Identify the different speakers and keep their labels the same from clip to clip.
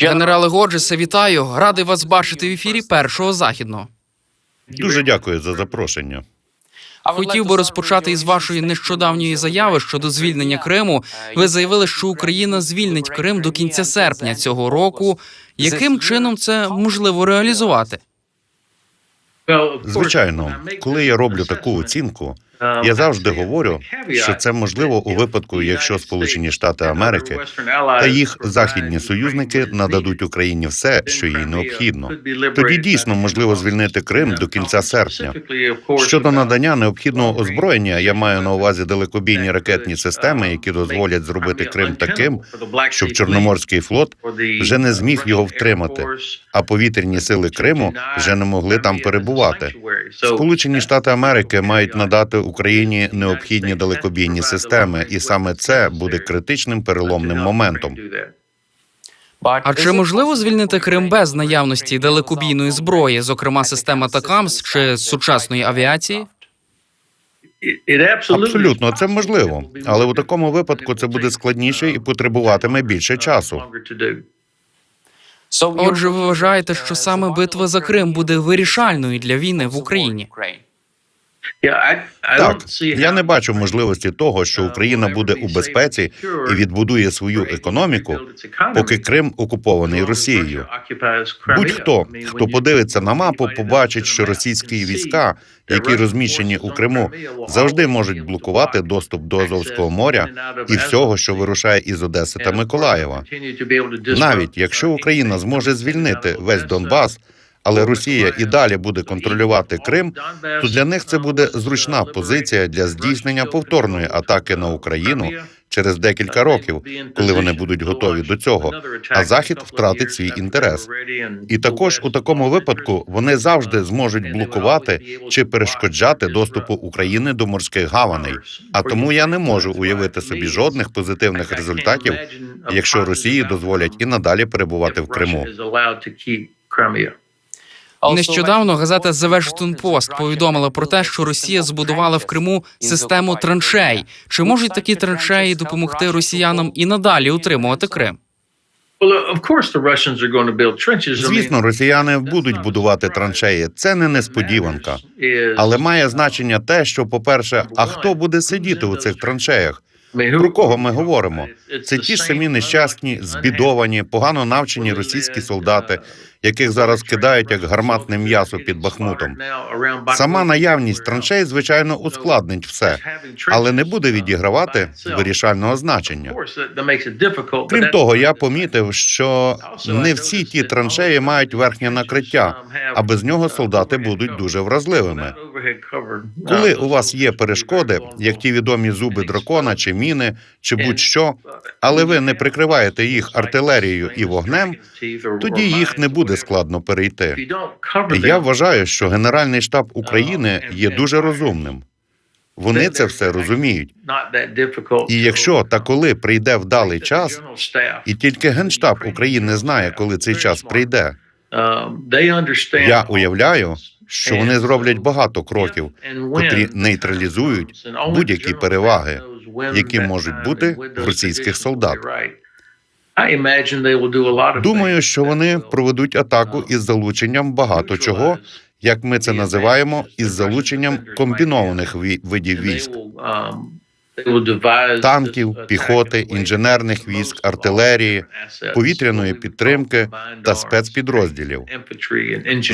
Speaker 1: Генерале Годжесе, вітаю! Радий вас бачити в ефірі першого західного.
Speaker 2: Дуже дякую за запрошення.
Speaker 1: Хотів би розпочати із вашої нещодавньої заяви щодо звільнення Криму. Ви заявили, що Україна звільнить Крим до кінця серпня цього року. Яким чином це можливо реалізувати?
Speaker 2: Звичайно, коли я роблю таку оцінку, я завжди говорю, що це можливо у випадку, якщо Сполучені Штати Америки та їх західні союзники нададуть Україні все, що їй необхідно. Тоді дійсно можливо звільнити Крим до кінця серпня. Щодо надання необхідного озброєння, я маю на увазі далекобійні ракетні системи, які дозволять зробити Крим таким, щоб Чорноморський флот вже не зміг його втримати, а повітряні сили Криму вже не могли там перебувати. Сполучені Штати Америки мають надати Україні необхідні далекобійні системи, і саме це буде критичним переломним моментом.
Speaker 1: А чи можливо звільнити Крим без наявності далекобійної зброї, зокрема система ТАКАМС чи сучасної авіації?
Speaker 2: Абсолютно, це можливо, але у такому випадку це буде складніше і потребуватиме більше часу.
Speaker 1: Отже, ви вважаєте, що саме битва за Крим буде вирішальною для війни в Україні?
Speaker 2: Так, я не бачу можливості того, що Україна буде у безпеці і відбудує свою економіку, поки Крим окупований Росією. Будь-хто, хто подивиться на мапу, побачить, що російські війська, які розміщені у Криму, завжди можуть блокувати доступ до Азовського моря і всього, що вирушає із Одеси та Миколаєва. Навіть якщо Україна зможе звільнити весь Донбас, але Росія і далі буде контролювати Крим, то для них це буде зручна позиція для здійснення повторної атаки на Україну через декілька років, коли вони будуть готові до цього. А захід втратить свій інтерес. І також у такому випадку вони завжди зможуть блокувати чи перешкоджати доступу України до морських гаваней. А тому я не можу уявити собі жодних позитивних результатів, якщо Росії дозволять і надалі перебувати в Криму.
Speaker 1: Нещодавно газета The Washington Post повідомила про те, що Росія збудувала в Криму систему траншей. Чи можуть такі траншеї допомогти росіянам і надалі утримувати Крим?
Speaker 2: Звісно, росіяни будуть будувати траншеї. Це не несподіванка. Але має значення те, що, по-перше, а хто буде сидіти у цих траншеях? Про кого ми говоримо? Це ті ж самі нещасні, збідовані, погано навчені російські солдати, яких зараз кидають як гарматне м'ясо під Бахмутом. Сама наявність траншей, звичайно, ускладнить все, але не буде відігравати вирішального значення. Крім того, я помітив, що не всі ті траншеї мають верхнє накриття, а без нього солдати будуть дуже вразливими. Коли у вас є перешкоди, як ті відомі зуби дракона, чи міни, чи будь-що, але ви не прикриваєте їх артилерією і вогнем, тоді їх не буде складно перейти. Я вважаю, що Генеральний штаб України є дуже розумним. Вони це все розуміють. І якщо та коли прийде вдалий час, і тільки Генштаб України знає, коли цей час прийде. Я уявляю, що вони зроблять багато кроків, котрі нейтралізують будь-які переваги, які можуть бути в російських солдат. Думаю, що вони проведуть атаку із залученням багато чого, як ми це називаємо, із залученням комбінованих видів військ.
Speaker 3: Танків, піхоти, інженерних військ, артилерії, повітряної підтримки та спецпідрозділів.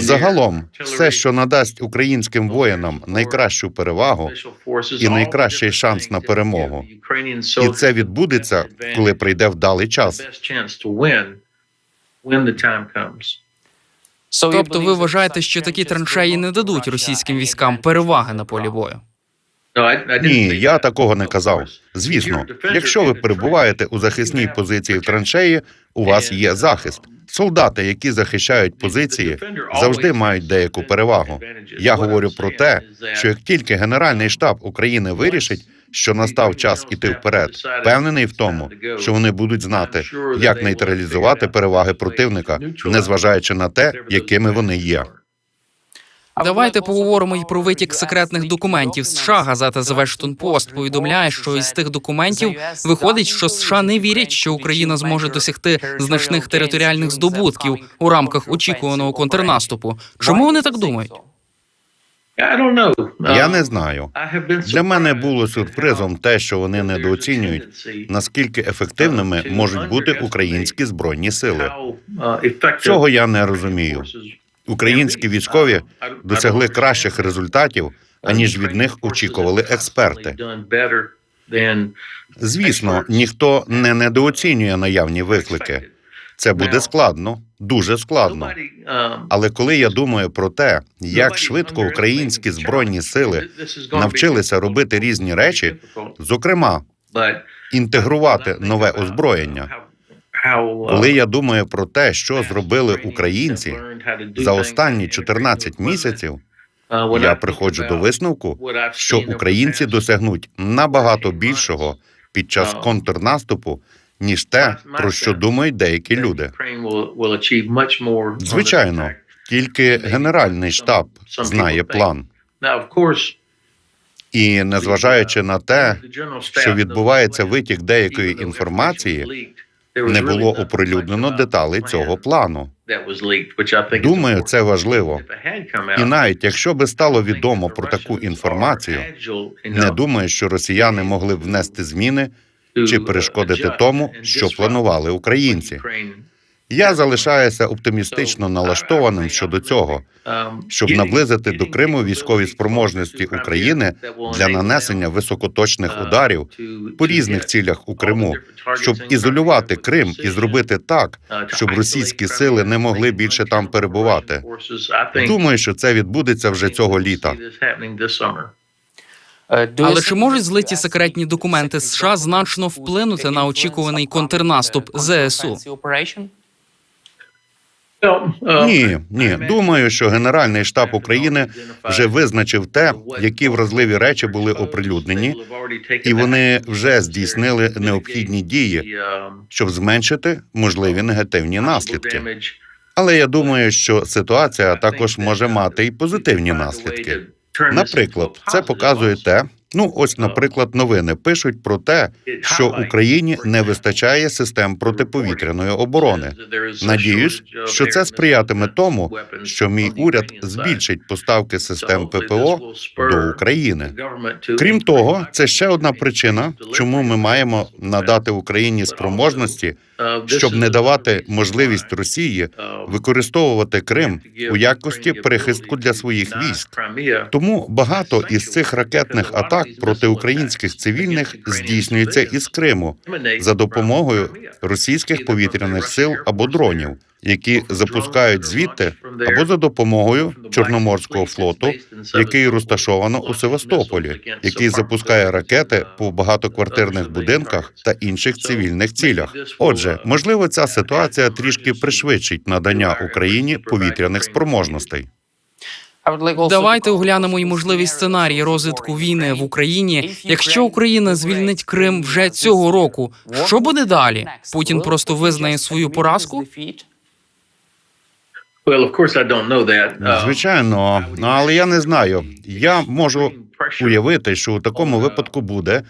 Speaker 2: Загалом, все, що надасть українським воїнам найкращу перевагу,
Speaker 3: і найкращий шанс на перемогу.
Speaker 2: і це відбудеться, коли прийде вдалий час.
Speaker 1: Тобто, ви вважаєте, що такі траншеї не дадуть російським військам переваги на полі бою?
Speaker 2: Ні, я такого не казав. Звісно, якщо ви перебуваєте у захисній позиції в траншеї, у вас є захист. Солдати, які захищають позиції, завжди мають деяку перевагу. Я говорю про те, що як тільки Генеральний штаб України вирішить, що настав час іти вперед, впевнений в тому, що вони будуть знати, як нейтралізувати переваги противника, незважаючи на те, якими вони є.
Speaker 1: Давайте поговоримо й про витік секретних документів США. Газета The Washington Post повідомляє, що із тих документів виходить, що США не вірять, що Україна зможе досягти значних територіальних здобутків у рамках очікуваного контрнаступу. Чому вони так думають?
Speaker 2: Я не знаю. Для мене було сюрпризом те, що вони недооцінюють, наскільки ефективними можуть бути українські збройні сили. Цього я не розумію. Українські військові досягли кращих результатів, аніж від них очікували експерти. Звісно, ніхто не недооцінює наявні виклики. Це буде складно, дуже складно. Але коли я думаю про те, як швидко українські збройні сили навчилися робити різні речі, зокрема інтегрувати нове озброєння. Коли я думаю про те, що зробили українці за останні 14 місяців, я приходжу до висновку, що українці досягнуть набагато більшого під час контрнаступу, ніж те, про що думають деякі люди. Звичайно, тільки генеральний штаб знає план. І незважаючи на те, що відбувається витік деякої інформації, не було оприлюднено деталей цього плану. Думаю, це важливо. І навіть якщо би стало відомо про таку інформацію, не думаю, що росіяни могли б внести зміни чи перешкодити тому, що планували українці. Я залишаюся оптимістично налаштованим щодо цього, щоб наблизити до Криму військові спроможності України для нанесення високоточних ударів по різних цілях у Криму, щоб ізолювати Крим і зробити так, щоб російські сили не могли більше там перебувати. Думаю, що це відбудеться вже цього літа.
Speaker 1: Але чи можуть злиті секретні документи США значно вплинути на очікуваний контрнаступ ЗСУ?
Speaker 2: Ні, ні. Думаю, що Генеральний штаб України вже визначив те, які вразливі речі були оприлюднені, і вони вже здійснили необхідні дії, щоб зменшити можливі негативні наслідки. Але я думаю, що ситуація також може мати і позитивні наслідки. Наприклад, це показує те. Ну, ось, наприклад, новини пишуть про те, що Україні не вистачає систем протиповітряної оборони. Надіюсь, що це сприятиме тому, що мій уряд збільшить поставки систем ППО до України. Крім того, це ще одна причина, чому ми маємо надати Україні спроможності, щоб не давати можливість Росії використовувати Крим у якості прихистку для своїх військ. Тому багато із цих ракетних атак проти українських цивільних здійснюється із Криму за допомогою російських повітряних сил або дронів, які запускають звідти, або за допомогою Чорноморського флоту, який розташовано у Севастополі, який запускає ракети по багатоквартирних будинках та інших цивільних цілях. Отже, можливо, ця ситуація трішки пришвидшить надання Україні повітряних спроможностей.
Speaker 1: Давайте оглянемо і можливі сценарії розвитку війни в Україні. Якщо Україна звільнить Крим вже цього року, що буде далі? Путін просто визнає свою поразку?
Speaker 2: Звичайно, ну, але я не знаю. Я можу уявити, що у такому випадку буде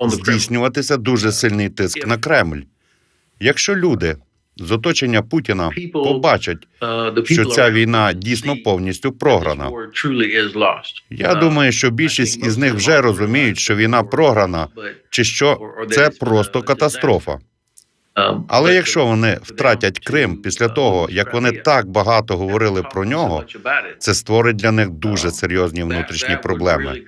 Speaker 2: здійснюватися дуже сильний тиск на Кремль. Якщо люди з оточення Путіна побачать, що ця війна дійсно повністю програна. Я думаю, що більшість із них вже розуміють, що війна програна, чи що це просто катастрофа. Але якщо вони втратять Крим після того, як вони так багато говорили про нього, це створить для них дуже серйозні внутрішні проблеми.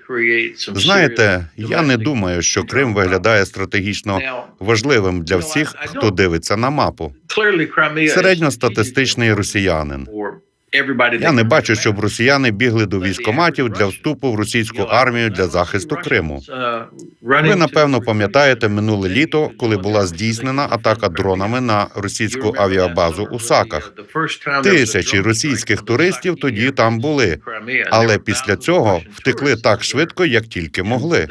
Speaker 2: Знаєте, я не думаю, що Крим виглядає стратегічно важливим для всіх, хто дивиться на мапу. Середньостатистичний росіянин. Я не бачу, щоб росіяни бігли до військоматів для вступу в російську армію для захисту Криму. Ви напевно пам'ятаєте минуле літо, коли була здійснена атака дронами на російську авіабазу у Саках. Тисячі російських туристів тоді там були, але після цього втекли так швидко, як тільки могли.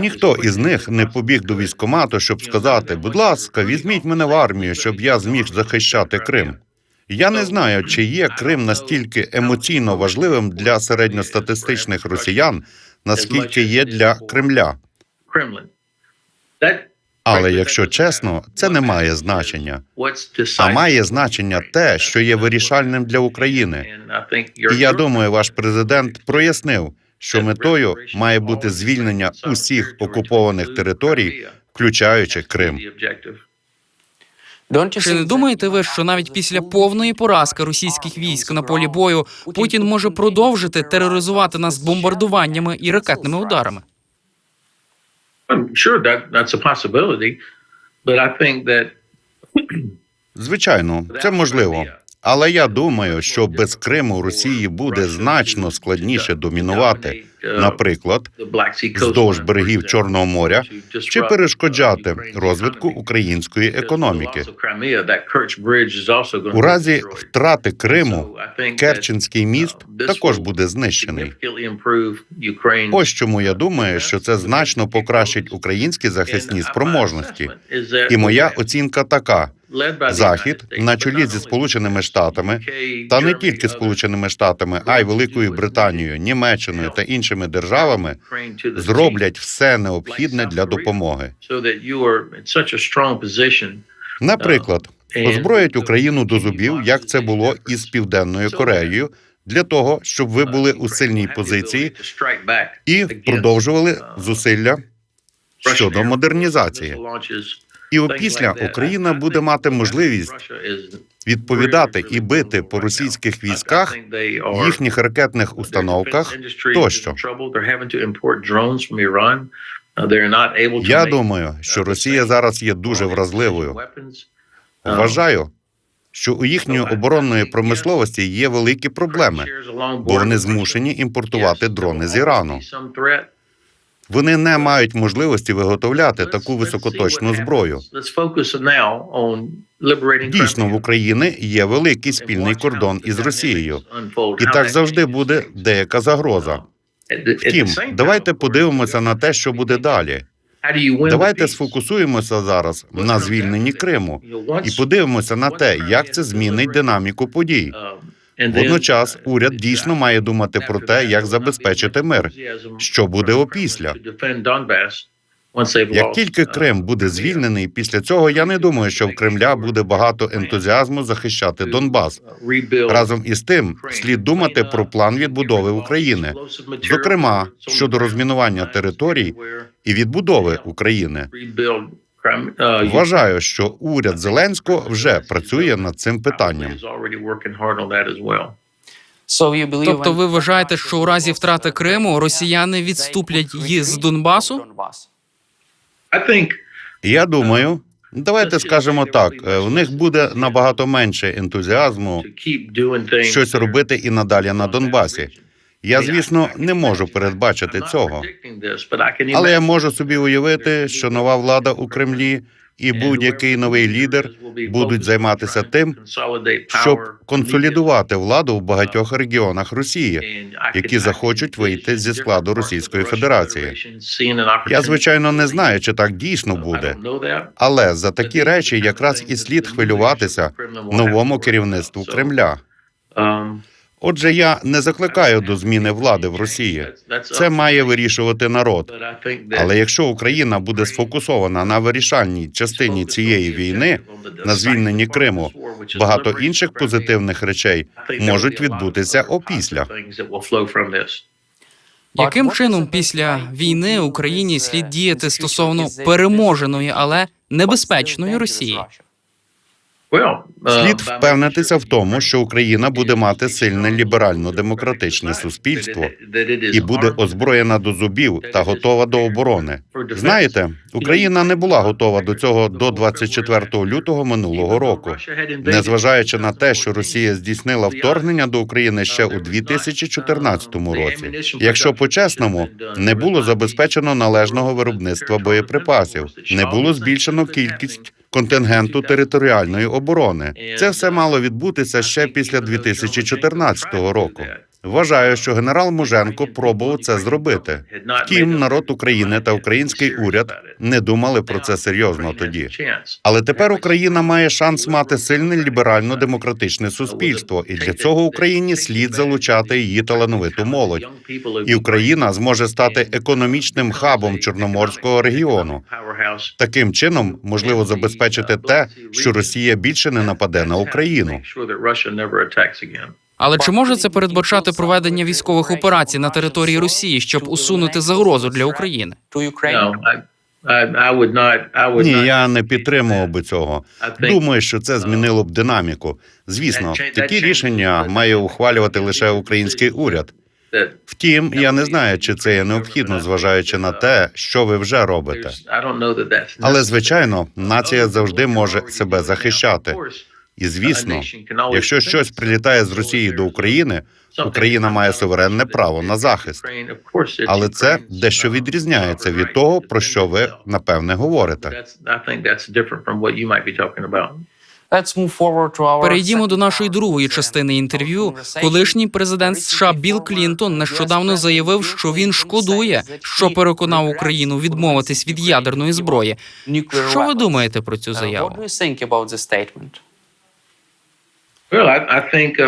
Speaker 2: Ніхто із них не побіг до військомату, щоб сказати: будь ласка, візьміть мене в армію, щоб я зміг захищати Крим. Я не знаю, чи є Крим настільки емоційно важливим для середньостатистичних росіян, наскільки є для Кремля. Але якщо чесно, це не має значення. А має значення те, що є вирішальним для України. І я думаю, ваш президент прояснив, що метою має бути звільнення усіх окупованих територій, включаючи Крим.
Speaker 1: Чи не думаєте ви, що навіть після повної поразки російських військ на полі бою Путін може продовжити тероризувати нас бомбардуваннями і ракетними ударами?
Speaker 2: Звичайно, це можливо. Але я думаю, що без Криму Росії буде значно складніше домінувати, наприклад, вздовж берегів Чорного моря, чи перешкоджати розвитку української економіки. У разі втрати Криму Керченський міст також буде знищений. Ось чому я думаю, що це значно покращить українські захисні спроможності. І моя оцінка така: Захід на чолі зі Сполученими Штатами, та не тільки Сполученими Штатами, а й Великою Британією, Німеччиною та іншими державами зроблять все необхідне для допомоги. Наприклад, озброять Україну до зубів, як це було із Південною Кореєю, для того, щоб ви були у сильній позиції і продовжували зусилля щодо модернізації. І опісля Україна буде мати можливість відповідати і бити по російських військах, їхніх ракетних установках тощо. Я думаю, що Росія зараз є дуже вразливою. Вважаю, що у їхньої оборонної промисловості є великі проблеми, бо вони змушені імпортувати дрони з Ірану. Вони не мають можливості виготовляти таку високоточну зброю. Дійсно, в Україні є великий спільний кордон із Росією, і так завжди буде деяка загроза. Втім, давайте подивимося на те, що буде далі. Давайте сфокусуємося зараз на звільненні Криму і подивимося на те, як це змінить динаміку подій. Водночас уряд дійсно має думати про те, як забезпечити мир. Що буде опісля? Як тільки Крим буде звільнений, після цього я не думаю, що в Кремля буде багато ентузіазму захищати Донбас. Разом із тим, слід думати про план відбудови України, зокрема щодо розмінування територій і відбудови України. Вважаю, що уряд Зеленського вже працює над цим питанням.
Speaker 1: Тобто, ви вважаєте, що у разі втрати Криму росіяни відступлять її з Донбасу?
Speaker 2: Я думаю, давайте скажемо так: е, в них буде набагато менше ентузіазму щось робити і надалі на Донбасі. Я, звісно, не можу передбачити цього, але я можу собі уявити, що нова влада у Кремлі і будь-який новий лідер будуть займатися тим, щоб консолідувати владу в багатьох регіонах Росії, які захочуть вийти зі складу Російської Федерації. Я звичайно не знаю, чи так дійсно буде, але за такі речі якраз і слід хвилюватися новому керівництву Кремля. Отже, я не закликаю до зміни влади в Росії. Це має вирішувати народ. Але якщо Україна буде сфокусована на вирішальній частині цієї війни, на звільненні Криму, багато інших позитивних речей можуть відбутися опісля.
Speaker 1: Яким чином після війни Україні слід діяти стосовно переможеної, але небезпечної Росії?
Speaker 2: Слід впевнитися в тому, що Україна буде мати сильне ліберально-демократичне суспільство і буде озброєна до зубів та готова до оборони. Знаєте, Україна не була готова до цього до 24 лютого минулого року. Незважаючи на те, що Росія здійснила вторгнення до України ще у 2014 році. Якщо по-чесному, не було забезпечено належного виробництва боєприпасів, не було збільшено кількість контингенту територіальної оборони. Це все мало відбутися ще після 2014 року. Вважаю, що генерал Муженко пробував це зробити. Втім, народ України та український уряд не думали про це серйозно тоді. Але тепер Україна має шанс мати сильне ліберально-демократичне суспільство, і для цього Україні слід залучати її талановиту молодь. І Україна зможе стати економічним хабом Чорноморського регіону. Таким чином можливо забезпечити те, що Росія більше не нападе на Україну.
Speaker 1: Але чи може це передбачати проведення військових операцій на території Росії, щоб усунути загрозу для України?
Speaker 2: Ні, я не підтримував би цього. Думаю, що це змінило б динаміку. Звісно, такі рішення має ухвалювати лише український уряд. Втім, я не знаю, чи це є необхідно, зважаючи на те, що ви вже робите. Але звичайно, нація завжди може себе захищати. І звісно, якщо щось прилітає з Росії до України, Україна має суверенне право на захист. Але це дещо відрізняється від того, про що ви напевне говорите.
Speaker 1: Перейдімо до нашої другої частини інтерв'ю. Колишній президент США Білл Клінтон нещодавно заявив, що він шкодує, що переконав Україну відмовитись від ядерної зброї. Що ви думаєте про цю заяву?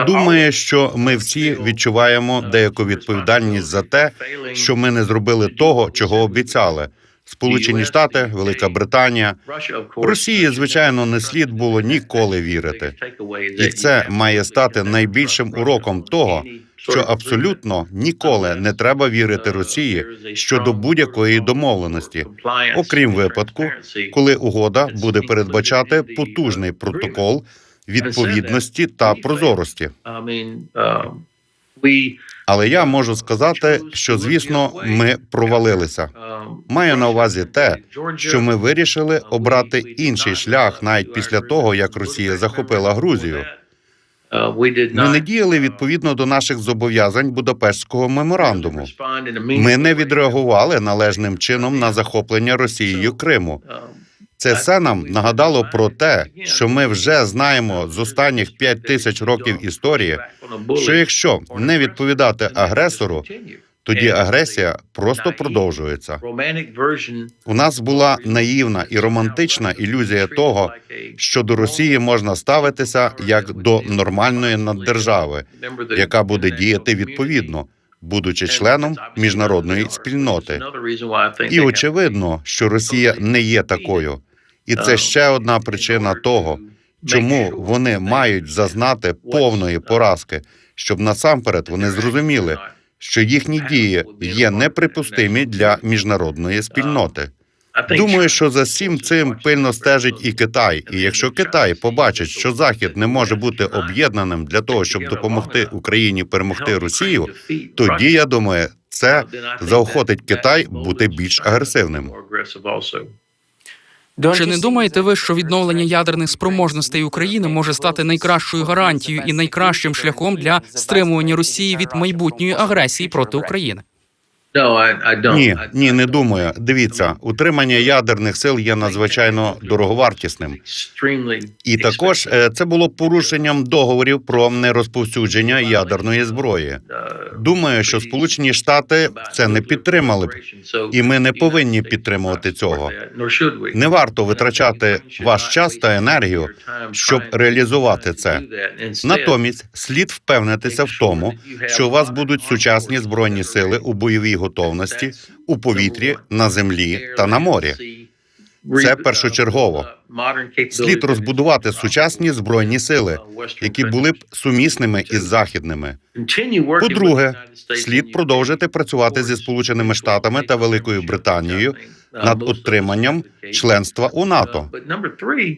Speaker 2: Думаю, що ми всі відчуваємо деяку відповідальність за те, що ми не зробили того, чого обіцяли. Сполучені Штати, Велика Британія, Росії, звичайно, не слід було ніколи вірити. І це має стати найбільшим уроком того, що абсолютно ніколи не треба вірити Росії щодо будь-якої домовленості, окрім випадку, коли угода буде передбачати потужний протокол відповідності та прозорості. Але я можу сказати, що звісно ми провалилися. Маю на увазі те, що ми вирішили обрати інший шлях навіть після того, як Росія захопила Грузію. Ми не діяли відповідно до наших зобов'язань Будапештського меморандуму. Ми не відреагували належним чином на захоплення Росією Криму. Це все нам нагадало про те, що ми вже знаємо з останніх п'ять тисяч років історії, що якщо не відповідати агресору, тоді агресія просто продовжується. У нас була наївна і романтична ілюзія того, що до Росії можна ставитися як до нормальної наддержави, яка буде діяти відповідно, будучи членом міжнародної спільноти. І очевидно, що Росія не є такою, і це ще одна причина того, чому вони мають зазнати повної поразки, щоб насамперед вони зрозуміли, що їхні дії є неприпустимі для міжнародної спільноти. Думаю, що за всім цим пильно стежить і Китай. І якщо Китай побачить, що Захід не може бути об'єднаним для того, щоб допомогти Україні перемогти Росію, тоді я думаю, це заохотить Китай бути більш агресивним.
Speaker 1: Чи не думаєте ви, що відновлення ядерних спроможностей України може стати найкращою гарантією і найкращим шляхом для стримування Росії від майбутньої агресії проти України?
Speaker 2: Ні, ні, не думаю. Дивіться, утримання ядерних сил є надзвичайно дороговартісним. І також е, це було порушенням договорів про нерозповсюдження ядерної зброї. Думаю, що Сполучені Штати це не підтримали б, і ми не повинні підтримувати цього. Не варто витрачати ваш час та енергію, щоб реалізувати це. Натомість слід впевнитися в тому, що у вас будуть сучасні збройні сили у бойовій готовності у повітрі, на землі та на морі. Це першочергово. Слід розбудувати сучасні збройні сили, які були б сумісними із західними. По-друге, слід продовжити працювати зі Сполученими Штатами та Великою Британією над утриманням членства у НАТО.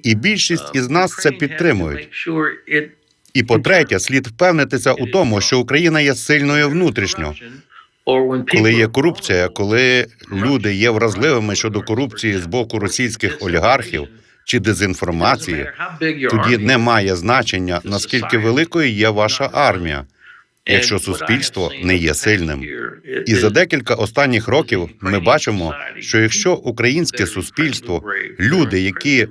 Speaker 2: І більшість із нас це підтримують. І по-третє, слід впевнитися у тому, що Україна є сильною внутрішньо. Коли є корупція, коли люди є вразливими щодо корупції з боку російських олігархів чи дезінформації, тоді не має значення наскільки великою є ваша армія, якщо суспільство не є сильним. І за декілька останніх років ми бачимо, що якщо українське суспільство, люди, які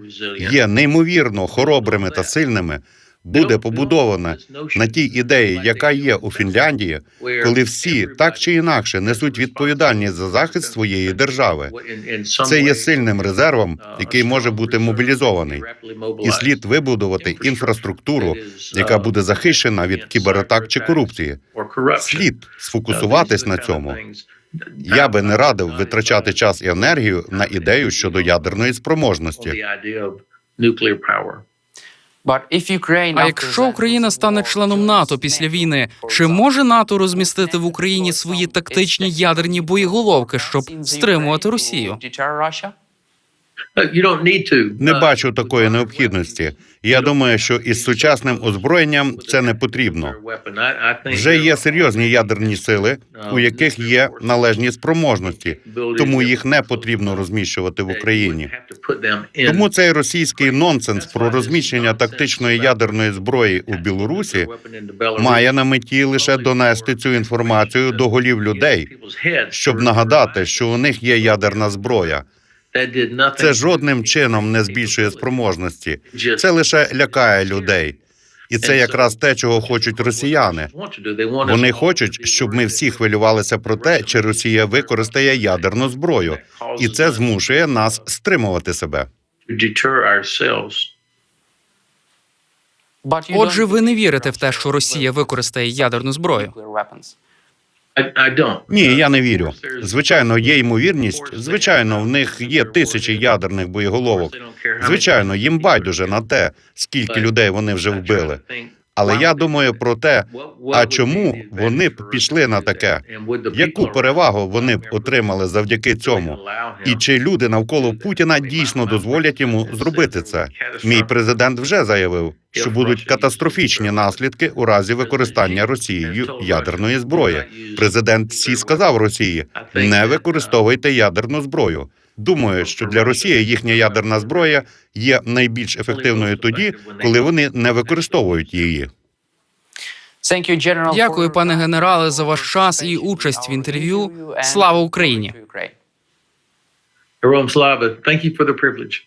Speaker 2: є неймовірно хоробрими та сильними, буде побудоване на тій ідеї, яка є у Фінляндії, коли всі так чи інакше несуть відповідальність за захист своєї держави. Це є сильним резервом, який може бути мобілізований, і слід вибудувати інфраструктуру, яка буде захищена від кібератак чи корупції. Слід сфокусуватись на цьому. Я би не радив витрачати час і енергію на ідею щодо ядерної спроможності.
Speaker 1: А якщо Україна стане членом НАТО після війни, чи може НАТО розмістити в Україні свої тактичні ядерні боєголовки, щоб стримувати Росію?
Speaker 2: Не бачу такої необхідності. Я думаю, що із сучасним озброєнням це не потрібно. Вже є серйозні ядерні сили, у яких є належні спроможності, тому їх не потрібно розміщувати в Україні. Тому цей російський нонсенс про розміщення тактичної ядерної зброї у Білорусі має на меті лише донести цю інформацію до голів людей, щоб нагадати, що у них є ядерна зброя. Це жодним чином не збільшує спроможності. Це лише лякає людей. І це якраз те, чого хочуть росіяни. Вони хочуть, щоб ми всі хвилювалися про те, чи Росія використає ядерну зброю, і це змушує нас стримувати себе.
Speaker 1: Отже, ви не вірите в те, що Росія використає ядерну зброю?
Speaker 2: Ні, я не вірю. Звичайно, є ймовірність. Звичайно, в них є тисячі ядерних боєголовок. Звичайно, їм байдуже на те, скільки людей вони вже вбили. Але я думаю про те, а чому вони б пішли на таке? Яку перевагу вони б отримали завдяки цьому? І чи люди навколо Путіна дійсно дозволять йому зробити це? Мій президент вже заявив, що будуть катастрофічні наслідки у разі використання Росією ядерної зброї. Президент Сі сказав Росії: не використовуйте ядерну зброю. Думаю, що для Росії їхня ядерна зброя є найбільш ефективною тоді, коли вони не використовують її.
Speaker 1: Дякую, пане генерале, за ваш час і участь в інтерв'ю. Слава Україні!
Speaker 3: Героям слава. Thank you for the privilege.